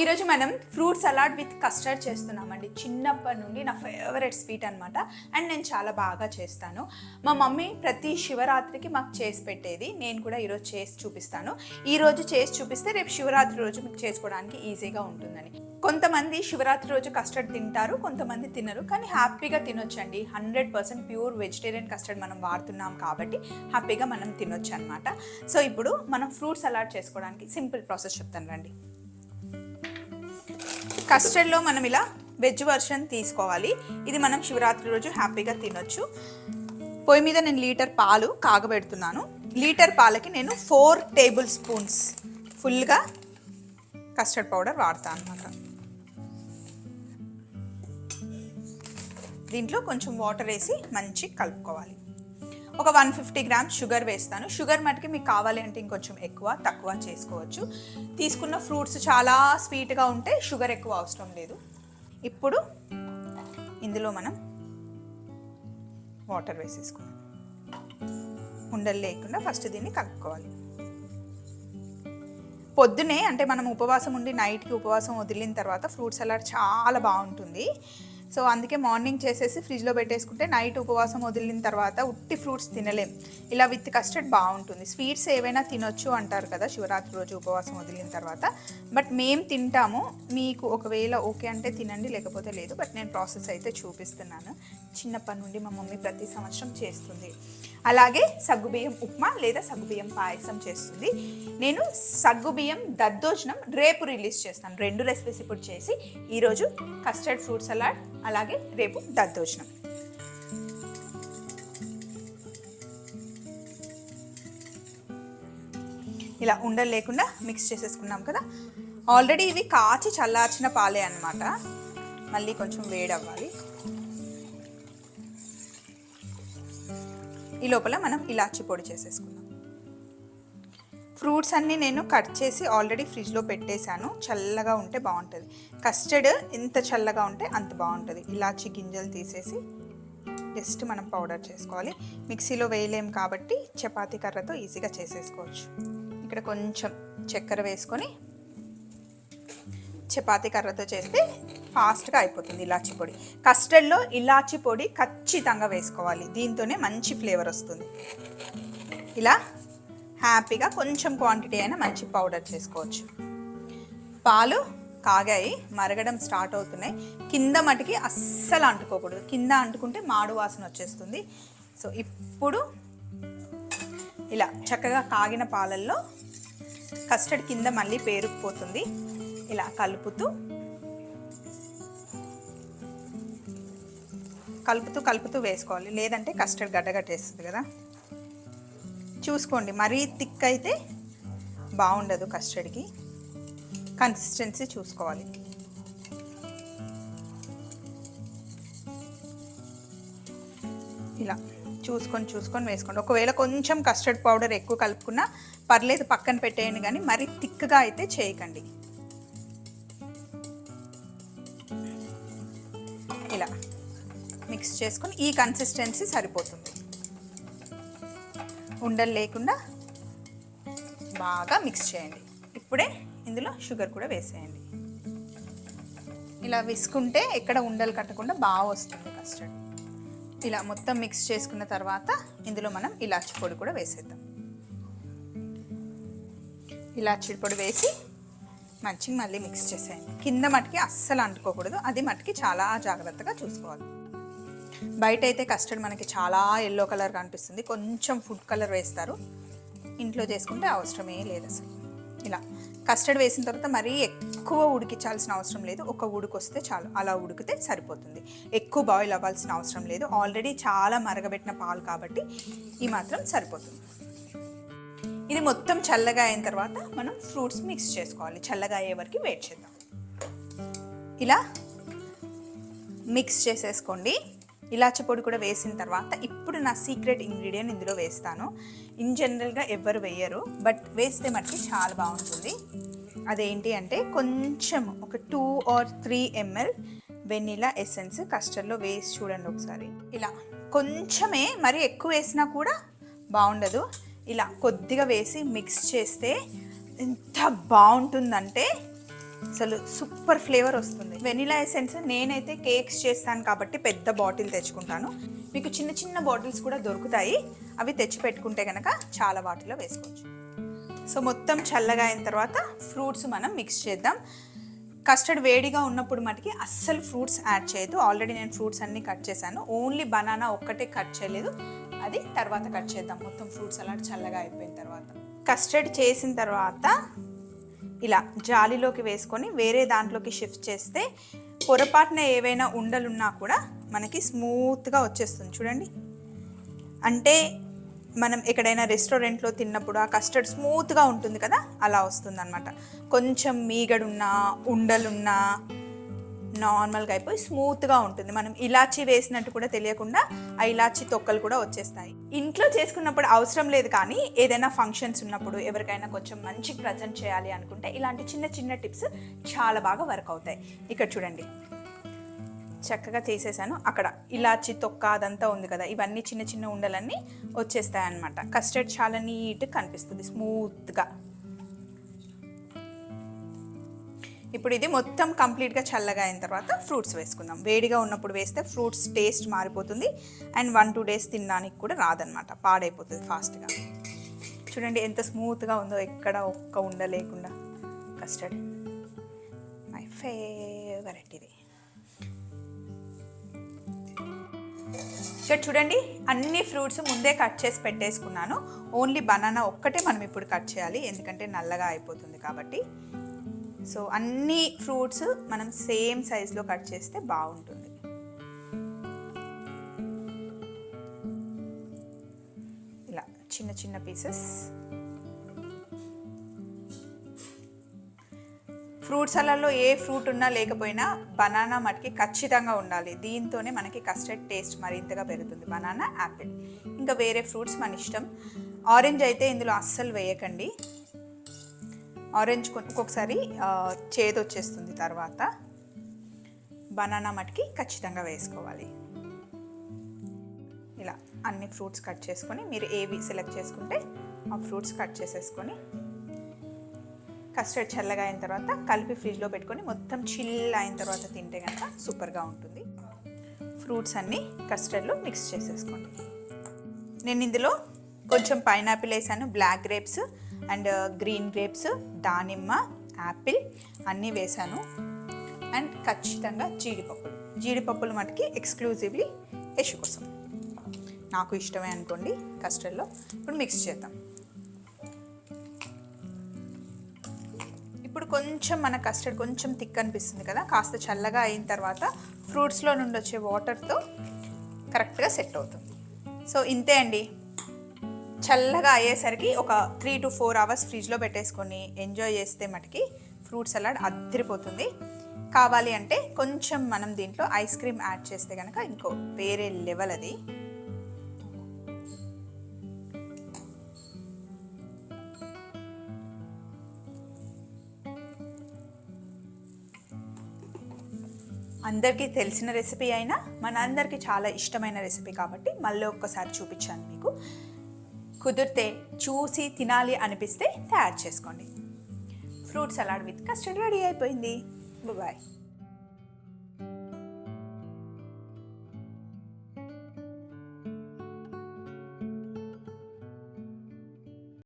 ఈరోజు మనం fruit salad with custard చేస్తున్నామండి. చిన్నప్పటి నుండి నా ఫేవరెట్ స్వీట్ అనమాట అండ్ నేను చాలా బాగా చేస్తాను. మా మమ్మీ ప్రతి శివరాత్రికి మాకు చేసి పెట్టేది. నేను కూడా ఈరోజు చేసి చూపిస్తాను. ఈరోజు చేసి చూపిస్తే రేపు శివరాత్రి రోజు మీకు చేసుకోవడానికి ఈజీగా ఉంటుందని. కొంతమంది శివరాత్రి రోజు కస్టర్డ్ తింటారు కొంతమంది తినరు. కానీ హ్యాపీగా తినొచ్చండి. Hundred percent pure vegetarian custard మనం వాడుతున్నాం కాబట్టి హ్యాపీగా మనం తినొచ్చు అనమాట సో ఇప్పుడు మనం ఫ్రూట్ సలాడ్ చేసుకోవడానికి సింపుల్ ప్రాసెస్ చెప్తాను రండి. కస్టర్డ్లో మనం ఇలా వెజ్ వర్షన్ తీసుకోవాలి. ఇది మనం శివరాత్రి రోజు హ్యాపీగా తినొచ్చు. పొయ్యి మీద నేను లీటర్ పాలు కాగబెడుతున్నాను. లీటర్ పాలకి నేను ఫోర్ టేబుల్ స్పూన్స్ ఫుల్గా కస్టర్డ్ పౌడర్ వాడతాను అనమాట దీంట్లో కొంచెం వాటర్ వేసి మంచి కలుపుకోవాలి. ఒక వన్ ఫిఫ్టీ గ్రామ్స్ షుగర్ వేస్తాను. షుగర్ మటుకి మీకు కావాలి అంటే ఇంకొంచెం ఎక్కువ తక్కువ చేసుకోవచ్చు. తీసుకున్న ఫ్రూట్స్ చాలా స్వీట్గా ఉంటే షుగర్ ఎక్కువ అవసరం లేదు. ఇప్పుడు ఇందులో మనం వాటర్ వేసేసుకున్నాం ఉండలు లేకుండా ఫస్ట్ దీన్ని కలుపుకోవాలి. పొద్దునే అంటే మనం ఉపవాసం ఉండి నైట్కి ఉపవాసం వదిలిన తర్వాత ఫ్రూట్ సలాడ్ చాలా బాగుంటుంది. సో అందుకే మార్నింగ్ చేసేసి ఫ్రిడ్జ్లో పెట్టేసుకుంటే నైట్ ఉపవాసం వదిలిన తర్వాత ఉట్టి ఫ్రూట్స్ తినలేం. ఇలా విత్ కస్టర్డ్ బాగుంటుంది. స్వీట్స్ ఏవైనా తినొచ్చు అంటారు కదా శివరాత్రి రోజు ఉపవాసం వదిలిన తర్వాత. బట్ మేము తింటాము. మీకు ఒకవేళ ఓకే అంటే తినండి లేకపోతే లేదు. బట్ నేను ప్రాసెస్ అయితే చూపిస్తున్నాను. చిన్నప్పటి నుండి మా మమ్మీ ప్రతి సంవత్సరం చేస్తుంది. అలాగే సగ్గుబియ్యం ఉప్మా లేదా సగ్గుబియ్యం పాయసం చేస్తుంది. నేను సగ్గుబియ్యం దద్దోజనం రేపు రిలీజ్ చేస్తాను. రెండు రెసిపీస్ ఇప్పుడు చేసి ఈరోజు కస్టర్డ్ ఫ్రూట్ సలాడ్ అలాగే రేపు దద్దోజనం. ఇలా ఉండలు లేకుండా మిక్స్ చేసేసుకున్నాం కదా. ఆల్రెడీ ఇవి కాచి చల్లార్చిన పాలే అన్నమాట. మళ్ళీ కొంచెం వేడవ్వాలి. ఈ లోపల మనం ఇలాచి పొడి చేసేసుకుందాం. ఫ్రూట్స్ అన్నీ నేను కట్ చేసి ఆల్రెడీ ఫ్రిడ్జ్లో పెట్టేశాను. చల్లగా ఉంటే బాగుంటుంది. కస్టర్డ్ ఎంత చల్లగా ఉంటే అంత బాగుంటుంది. ఇలాచి గింజలు తీసేసి జస్ట్ మనం పౌడర్ చేసుకోవాలి. మిక్సీలో వేయలేం కాబట్టి చపాతీ కర్రతో ఈజీగా చేసేసుకోవచ్చు. ఇక్కడ కొంచెం చక్కెర వేసుకొని చపాతీ కర్రతో చేస్తే ఫాస్ట్గా అయిపోతుంది ఇలాచి పొడి. కస్టర్డ్లో ఇలాచి పొడి ఖచ్చితంగా వేసుకోవాలి. దీంతోనే మంచి ఫ్లేవర్ వస్తుంది. ఇలా హ్యాపీగా కొంచెం క్వాంటిటీ అయినా మంచి పౌడర్ చేసుకోవచ్చు. పాలు కాగాయి మరగడం స్టార్ట్ అవుతున్నాయి. కింద మటుకి అస్సలు అంటుకోకూడదు. కింద అంటుకుంటే మాడు వాసన వచ్చేస్తుంది. సో ఇప్పుడు ఇలా చక్కగా కాగిన పాలల్లో కస్టర్డ్ కింద మళ్ళీ పేరుకుపోతుంది. ఇలా కలుపుతూ కలుపుతూ కలుపుతూ వేసుకోవాలి. లేదంటే కస్టర్డ్ గడ్డగట్టేస్తుంది కదా. చూసుకోండి. మరీ థిక్ అయితే బాగుండదు కస్టర్డ్కి. కన్సిస్టెన్సీ చూసుకోవాలి. ఇలా చూసుకొని చూసుకొని వేసుకోండి. ఒకవేళ కొంచెం కస్టర్డ్ పౌడర్ ఎక్కువ కలుపుకున్నా పర్లేదు పక్కన పెట్టేయండి కానీ మరీ థిక్గా అయితే చేయకండి. ఇలా మిక్స్ చేసుకొని ఈ కన్సిస్టెన్సీ సరిపోతుంది. ఉండలు లేకుండా బాగా మిక్స్ చేయండి. ఇప్పుడే ఇందులో షుగర్ కూడా వేసేయండి. ఇలా విసుకుంటే ఎక్కడ ఉండలు కట్టకుండా బాగా వస్తుంది కస్టర్డ్ ఇలా మొత్తం మిక్స్ చేసుకున్న తర్వాత ఇందులో మనం ఇలాచి పొడి కూడా వేసేద్దాం. ఇలాచి పొడి వేసి మంచిగా మళ్ళీ మిక్స్ చేసేయండి. కింద మటుకి అస్సలు అంటుకోకూడదు. అది మటుకి చాలా జాగ్రత్తగా చూసుకోవాలి. బయట అయితే కస్టర్డ్ మనకి చాలా ఎల్లో కలర్ కనిపిస్తుంది. కొంచెం ఫుడ్ కలర్ వేస్తారు. ఇంట్లో చేసుకుంటే అవసరమే లేదు అసలు. ఇలా. కస్టర్డ్ వేసిన తర్వాత మరీ ఎక్కువ ఉడికించాల్సిన అవసరం లేదు. ఒక ఉడుకు వస్తే చాలు. అలా ఉడికితే సరిపోతుంది. ఎక్కువ బాయిల్ అవ్వాల్సిన అవసరం లేదు. ఆల్రెడీ చాలా మరగబెట్టిన పాలు కాబట్టి ఈ మాత్రం సరిపోతుంది. ఇది మొత్తం చల్లగా అయిన తర్వాత మనం ఫ్రూట్స్ మిక్స్ చేసుకోవాలి. చల్లగా అయ్యే వరకు వెయిట్ చేద్దాం. ఇలా మిక్స్ చేసేసుకోండి. ఇలాచి పొడి కూడా వేసిన తర్వాత ఇప్పుడు నా సీక్రెట్ ఇంగ్రీడియంట్ ఇందులో వేస్తాను. ఇన్ జనరల్గా ఎవ్వరు వేయరు బట్ వేస్తే మటుకి చాలా బాగుంటుంది. అదేంటి అంటే కొంచెం ఒక two or three ML vanilla essence కస్టర్డ్లో వేసి చూడండి ఒకసారి. ఇలా కొంచెమే మరి ఎక్కువ వేసినా కూడా బాగుండదు. ఇలా కొద్దిగా వేసి మిక్స్ చేస్తే ఎంత బాగుంటుందంటే అసలు సూపర్ ఫ్లేవర్ వస్తుంది. వెనిలా ఎసెన్స్ నేనైతే కేక్స్ చేస్తాను కాబట్టి పెద్ద బాటిల్ తెచ్చుకుంటాను. మీకు చిన్న చిన్న బాటిల్స్ కూడా దొరుకుతాయి. అవి తెచ్చి పెట్టుకుంటే కనుక చాలా వాటిలో వేసుకోవచ్చు. సో మొత్తం చల్లగా అయిన తర్వాత ఫ్రూట్స్ మనం మిక్స్ చేద్దాం. కస్టర్డ్ వేడిగా ఉన్నప్పుడు మటుకి అస్సలు ఫ్రూట్స్ యాడ్ చేయదు ఆల్రెడీ నేను ఫ్రూట్స్ అన్నీ కట్ చేశాను. ఓన్లీ బనానా ఒక్కటే కట్ చేయలేదు. అది తర్వాత కట్ చేద్దాం. మొత్తం ఫ్రూట్స్ అలా చల్లగా అయిపోయిన తర్వాత. కస్టర్డ్ చేసిన తర్వాత ఇలా జాలిలోకి వేసుకొని వేరే దాంట్లోకి షిఫ్ట్ చేస్తే పొరపాటున ఏవైనా ఉండలున్నా కూడా మనకి స్మూత్గా వచ్చేస్తుంది. చూడండి. అంటే మనం ఎక్కడైనా రెస్టారెంట్లో తిన్నప్పుడు ఆ కస్టర్డ్ స్మూత్గా ఉంటుంది కదా? అలా వస్తుందన్నమాట. కొంచెం మీగడున్నా ఉండలున్నా నార్మల్గా అయిపోయి స్మూత్గా ఉంటుంది. మనం ఇలాచీ వేసినట్టు కూడా తెలియకుండా ఆ ఇలాచీ తొక్కలు కూడా వచ్చేస్తాయి. ఇంట్లో చేసుకున్నప్పుడు అవసరం లేదు కానీ ఏదైనా ఫంక్షన్స్ ఉన్నప్పుడు ఎవరికైనా కొంచెం మంచి ప్రజెంట్ చేయాలి అనుకుంటే ఇలాంటి చిన్న చిన్న టిప్స్ చాలా బాగా వర్క్ అవుతాయి. ఇక్కడ చూడండి. చక్కగా చేసేసాను అక్కడ ఇలాచి తొక్క అదంతా ఉంది కదా ఇవన్నీ చిన్న చిన్న ఉండలన్నీ వచ్చేస్తాయి అనమాట కస్టర్డ్ చాలా నీట్గా కనిపిస్తుంది స్మూత్గా ఇప్పుడు ఇది మొత్తం కంప్లీట్గా చల్లగా అయిన తర్వాత ఫ్రూట్స్ వేసుకుందాం. వేడిగా ఉన్నప్పుడు వేస్తే ఫ్రూట్స్ టేస్ట్ మారిపోతుంది. అండ్ వన్ టూ డేస్ తినడానికి కూడా రాదనమాట పాడైపోతుంది ఫాస్ట్గా చూడండి ఎంత స్మూత్గా ఉందో ఎక్కడ ఒక్క ఉండ లేకుండా. కస్టర్డ్ మై ఫేవరెట్ ఇది. సో చూడండి అన్ని ఫ్రూట్స్ ముందే కట్ చేసి పెట్టేసుకున్నాను. ఓన్లీ బనానా ఒక్కటే మనం ఇప్పుడు కట్ చేయాలి. ఎందుకంటే నల్లగా అయిపోతుంది కాబట్టి. సో అన్ని ఫ్రూట్స్ మనం సేమ్ సైజులో కట్ చేస్తే బాగుంటుంది. ఇలా చిన్న చిన్న పీసెస్ ఫ్రూట్స్ అలలో ఏ ఫ్రూట్ ఉన్నా లేకపోయినా బనానా మటుకి ఖచ్చితంగా ఉండాలి. దీంతోనే మనకి కస్టర్డ్ టేస్ట్ మరింతగా పెరుగుతుంది. బనానా యాపిల్ ఇంకా వేరే ఫ్రూట్స్ మన ఇష్టం. ఆరెంజ్ అయితే ఇందులో అస్సలు వేయకండి. ఆరెంజ్ ఒక్కొక్కసారి ఆ, చేదు వచ్చేస్తుంది తర్వాత. బనానా మటుకి ఖచ్చితంగా వేసుకోవాలి. ఇలా అన్ని ఫ్రూట్స్ కట్ చేసుకొని మీరు ఏవి సెలెక్ట్ చేసుకుంటే ఆ ఫ్రూట్స్ కట్ చేసేసుకొని కస్టర్డ్ చల్లగా అయిన తర్వాత కలిపి ఫ్రిడ్జ్లో పెట్టుకొని మొత్తం చిల్ అయిన తర్వాత తింటే కనుక సూపర్గా ఉంటుంది. ఫ్రూట్స్ అన్నీ కస్టర్డ్లో మిక్స్ చేసేసుకోండి. నేను ఇందులో కొంచెం పైనాపిల్ వేసాను black grapes and green grapes దానిమ్మ యాపిల్ అన్నీ వేసాను అండ్ ఖచ్చితంగా జీడిపప్పులు. జీడిపప్పులు మటుకి ఎక్స్క్లూజివ్లీ యశు కోసం. నాకు ఇష్టమే అనుకోండి కస్టర్డ్లో. ఇప్పుడు మిక్స్ చేద్దాం. ఇప్పుడు కొంచెం మన కస్టర్డ్ కొంచెం థిక్ అనిపిస్తుంది కదా కాస్త చల్లగా అయిన తర్వాత ఫ్రూట్స్లో నుండి వచ్చే వాటర్తో కరెక్ట్గా సెట్ అవుతుంది. సో ఇంతే అండి. చల్లగా అయ్యేసరికి ఒక త్రీ టు ఫోర్ అవర్స్ ఫ్రిడ్జ్లో పెట్టేసుకొని ఎంజాయ్ చేస్తే మటుకి ఫ్రూట్ సలాడ్ అద్దరిపోతుంది. కావాలి అంటే కొంచెం మనం దీంట్లో ఐస్ క్రీమ్ యాడ్ చేస్తే కనుక ఇంకో వేరే లెవెల్ అది. అందరికీ తెలిసిన రెసిపీ అయినా మన అందరికీ చాలా ఇష్టమైన రెసిపీ కాబట్టి మళ్ళీ ఒక్కసారి చూపించాను మీకు. కుదిరితే చూసి తినాలి అనిపిస్తే తయారు చేసుకోండి. Fruit salad with custard ready అయిపోయింది. బాయ్